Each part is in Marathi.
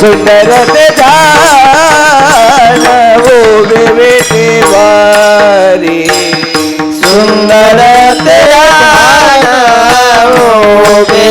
सुंदर ते ध्यान उभे विटेवरी सुंदर ते ध्यान उभे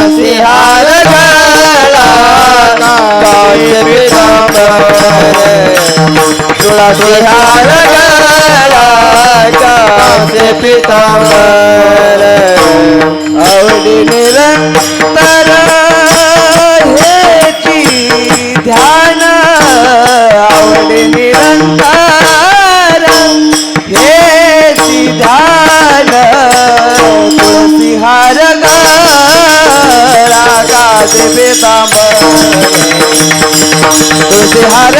तुळसी हार गळा काश तुळसी हार गळा काश पितांबर आवडी निरंतर कासे पितांबर तुळसी हार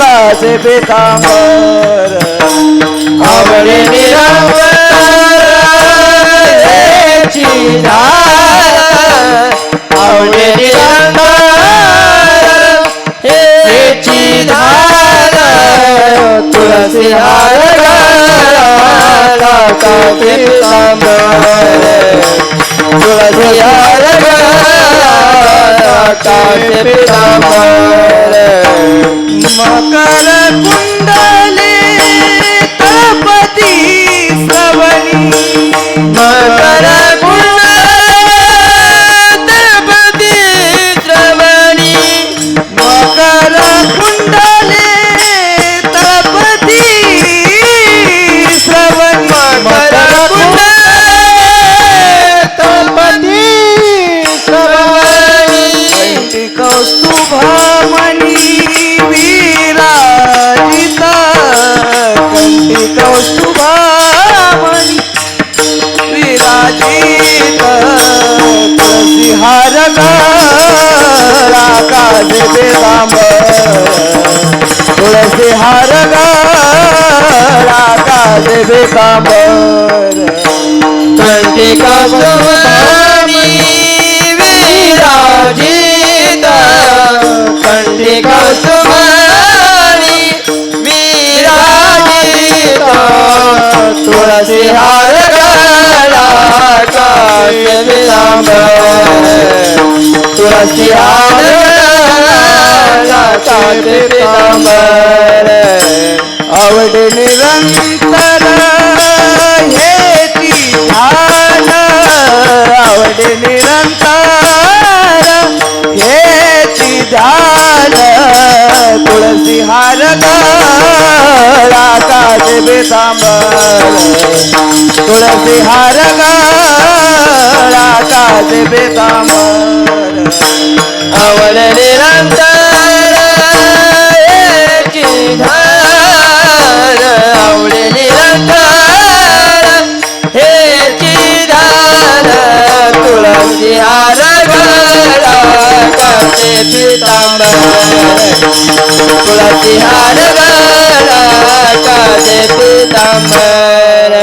कासे पितांबर आवडे निरंतरची धार आवडे निरंतर हेची धार तुळसी हार गळा काके पितांबर तुळसी हार गळा काके पितांबर मकर कुंडले काजे बेतांबर कंटिका सुमनी विराजित? कंटिका सुमनी विराजित? तुळसी हार गळा काश विलांबर तुळसी हार आवडे निरंतर ती ध्यान आवडे निरंतर हे ती ध्यान. तुळसी हार आकाश काज बेतांबर तुळसी हार आकाश काज बेतांबर आवड निरंतर याची धार कपे पीताम्बर तुलसी हार पीताम्बर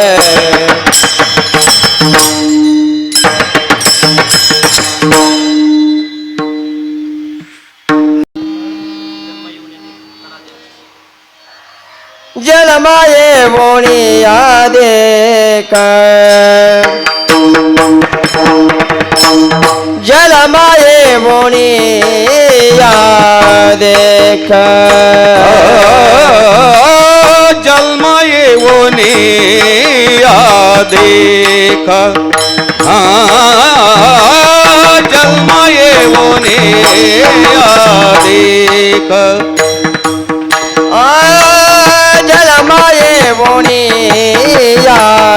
जलमाए मोनिया दे जल जलमाए मुनिया देख। जल जलमाए मुनिया देख। जल जलमाए मुनिया देख। जल जलमाए मुनिया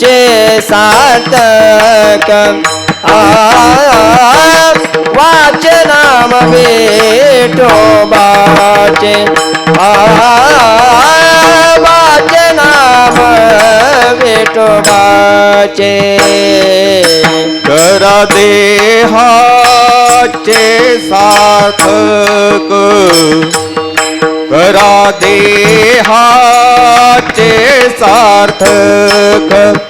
चे सात आच नाम बेटो, वाचे आच नाम बेटो बाचे कर दे हे सात करा दे हे सार्थक।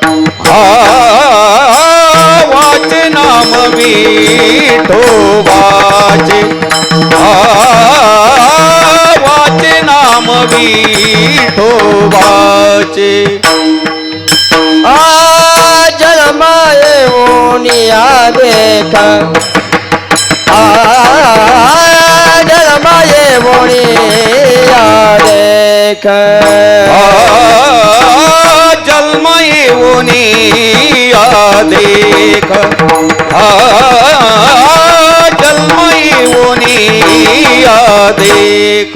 पीठो वाच। हाँ, वाच नाम पीठो वाच। आ माए ओनिया देख। आ जल माए ओनिया देख। देख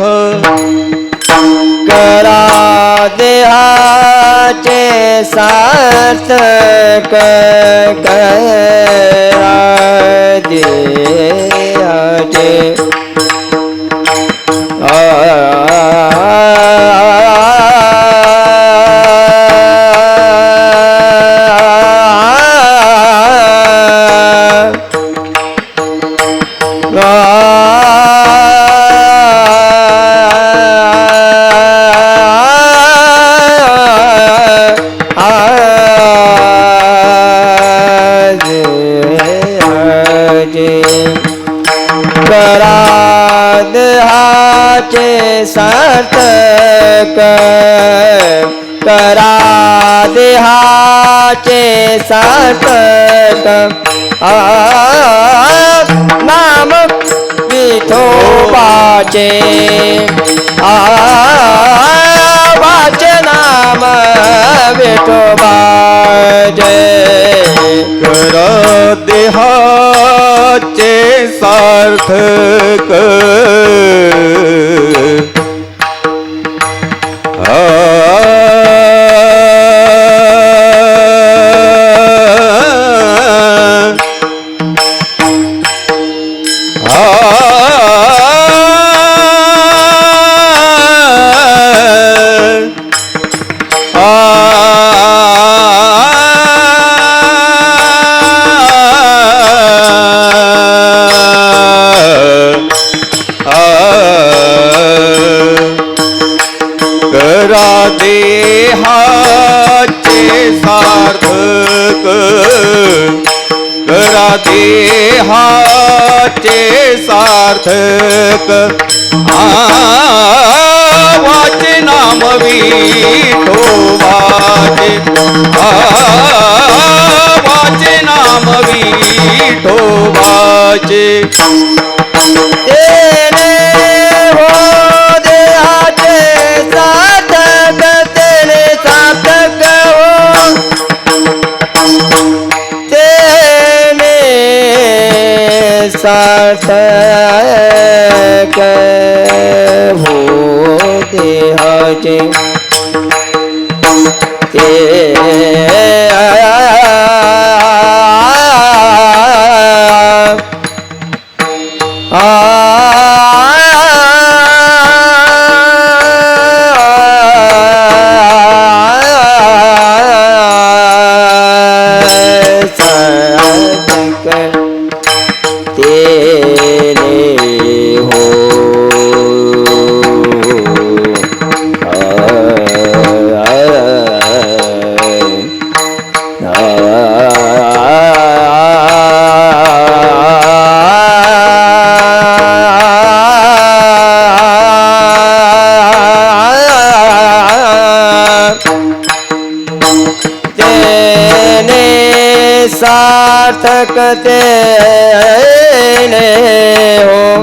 करा देहाचे सार्थ करा देहाचे चे सार्थक करा देहाचे सार्थक. नाम विठोबाचे. आवाचे नाम विठोबाचे. करा देहाचे सार्थक. देहाचे सार्थक. आवाचे नाम विठोबाचे आवाचे नाम विठोबाचे भोते सार्थक ते ने हो।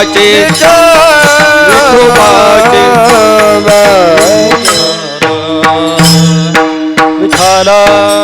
विठोबाचे. विठोबाचे. विठाला.